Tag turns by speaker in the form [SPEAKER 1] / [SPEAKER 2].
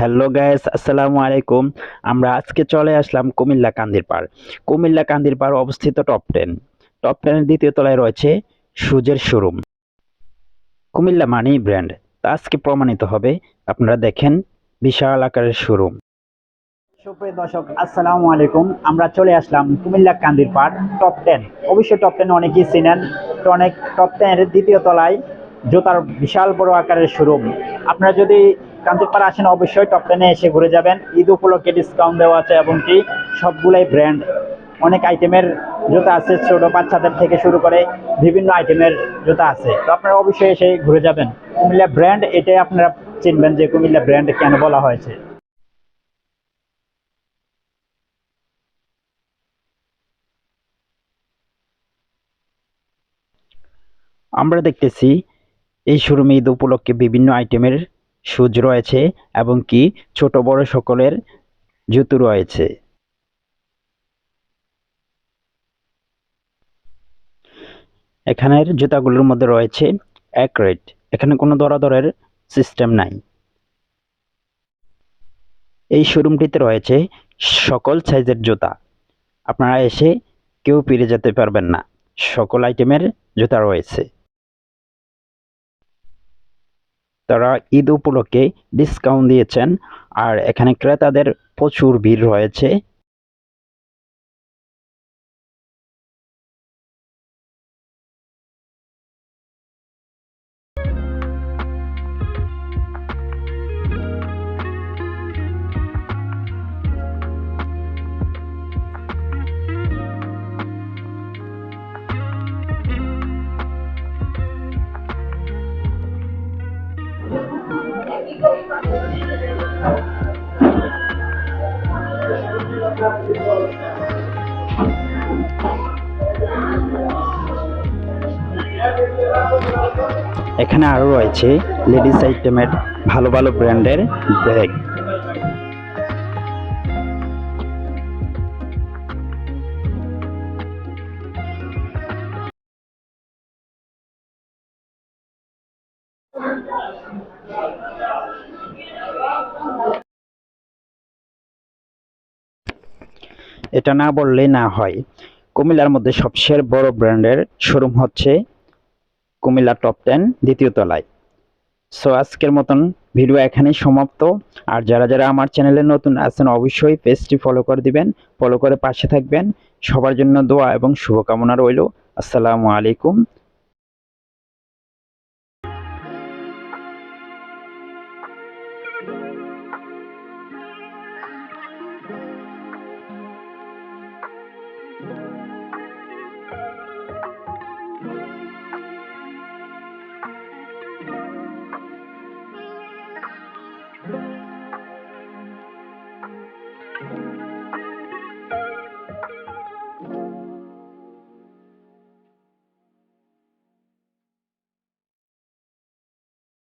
[SPEAKER 1] Hello guys, আসসালামু আলাইকুম। আমরা আজকে চলে আসলাম কুমিল্লা কান্দির পাড়। কুমিল্লা কান্দির পাড় অবস্থিত টপ টেন টপ টেনের দ্বিতীয় তলায় রয়েছে সুজের শোরুম কুমিল্লা মানি ব্র্যান্ড তা আজকে প্রমাণিত হবে। আপনারা দেখেন বিশাল আকারের শোরুম সুপ্রিয় দর্শক, আসসালামু আলাইকুম। আমরা চলে আসলাম Comilla Kandirpar top ten অবশ্যই টপ টেন অনেকেই চিনেন। অনেক টপ টেনের দ্বিতীয় তলায় জুতার বিশাল বড় আকারের শোরুম আপনারা যদি কান্দিরপাড়া আসেন অবশ্যই টপ টেনে এসে ঘুরে যাবেন। ঈদ উপলক্ষে ডিসকাউন্ট দেওয়া আছে এবং কি সবগুলাই ব্র্যান্ড অনেক আইটেমের জুতা আছে ছোট বাচ্চাদের থেকে শুরু করে বিভিন্ন আইটেমের জুতা আছে। তো আপনারা অবশ্যই এসে ঘুরে যাবেন। কুমিল্লা ব্র্যান্ড এটাই আপনারা চিনবেন যে কুমিল্লা ব্র্যান্ড কেন বলা হয়েছে। আমরা দেখতেছি, এই শোরুমে ঈদ উপলক্ষে বিভিন্ন আইটেমের শুজ রয়েছে এবং কি ছোট বড় সকলের জুতো রয়েছে। এখানের জুতাগুলোর মধ্যে রয়েছে এক এখানে কোনো দরাদরের সিস্টেম নাই। এই শোরুমটিতে রয়েছে সকল সাইজের জুতা। আপনারা এসে কেউ ফিরে যেতে পারবেন না। সকল আইটেমের জুতা রয়েছে। তারা ঈদ উপলক্ষে ডিসকাউন্ট দিয়েছেন। আর এখানে ক্রেতাদের প্রচুর ভিড় রয়েছে। এখানে আরও রয়েছে লেডিস আইটেমের ভালো ভালো ব্র্যান্ডের ব্যাগ। এটা না বললেই না হয়। কুমিল্লার মধ্যে সবচেয়ে বড় ব্র্যান্ডের শোরুম হচ্ছে কুমিল্লা টপ টেন দ্বিতীয় তলায়। সো আজকের মতন ভিডিও এখানেই সমাপ্ত। আর যারা যারা আমার চ্যানেলে নতুন আছেন, অবশ্যই পেজটি ফলো করে দিবেন ফলো করে পাশে থাকবেন। সবার জন্য দোয়া এবং শুভকামনা রইল। আসসালামু আলাইকুম।